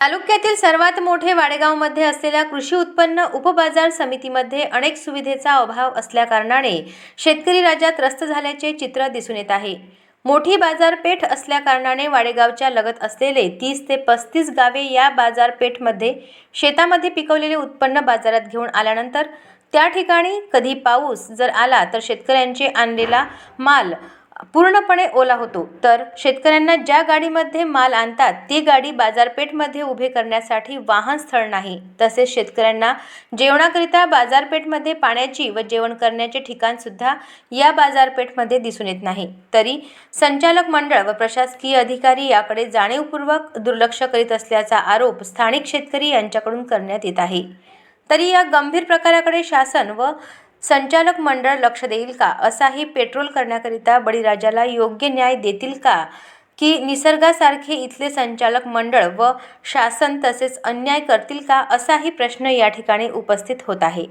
तालुक्यातील सर्वात मोठे वाडेगावमध्ये असलेल्या कृषी उत्पन्न उपबाजार समितीमध्ये अनेक सुविधेचा अभाव असल्याकारणाने शेतकरी राज्यात त्रस्त झाल्याचे चित्र दिसून येत आहे. मोठी बाजारपेठ असल्याकारणाने वाडेगावच्या लगत असलेले तीस ते पस्तीस गावे या बाजारपेठमध्ये शेतामध्ये पिकवलेले उत्पन्न बाजारात घेऊन आल्यानंतर त्या ठिकाणी कधी पाऊस जर आला तर शेतकऱ्यांचे आणलेला माल पूर्णपणे ओला होतो. तर शेतकऱ्यांना ज्या गाडीमध्ये माल आणतात ती गाडी बाजारपेठमध्ये उभे करण्यासाठी वाहन स्थळ नाही. तसेच शेतकऱ्यांना जेवणाकरिता बाजारपेठमध्ये पाण्याची व जेवण करण्याचे ठिकाणसुद्धा या बाजारपेठमध्ये दिसून येत नाही. तरी संचालक मंडळ व प्रशासकीय अधिकारी याकडे जाणीवपूर्वक दुर्लक्ष करीत असल्याचा आरोप स्थानिक शेतकरी यांच्याकडून करण्यात येत आहे. तरी या गंभीर प्रकाराकडे शासन व संचालक मंडळ लक्ष देईल का? असाही पेट्रोल करण्याकरिता बळीराजाला योग्य न्याय देतील का? की निसर्गासारखे इथले संचालक मंडळ व शासन तसेच अन्याय करतील का? असाही प्रश्न या ठिकाणी उपस्थित होत आहे.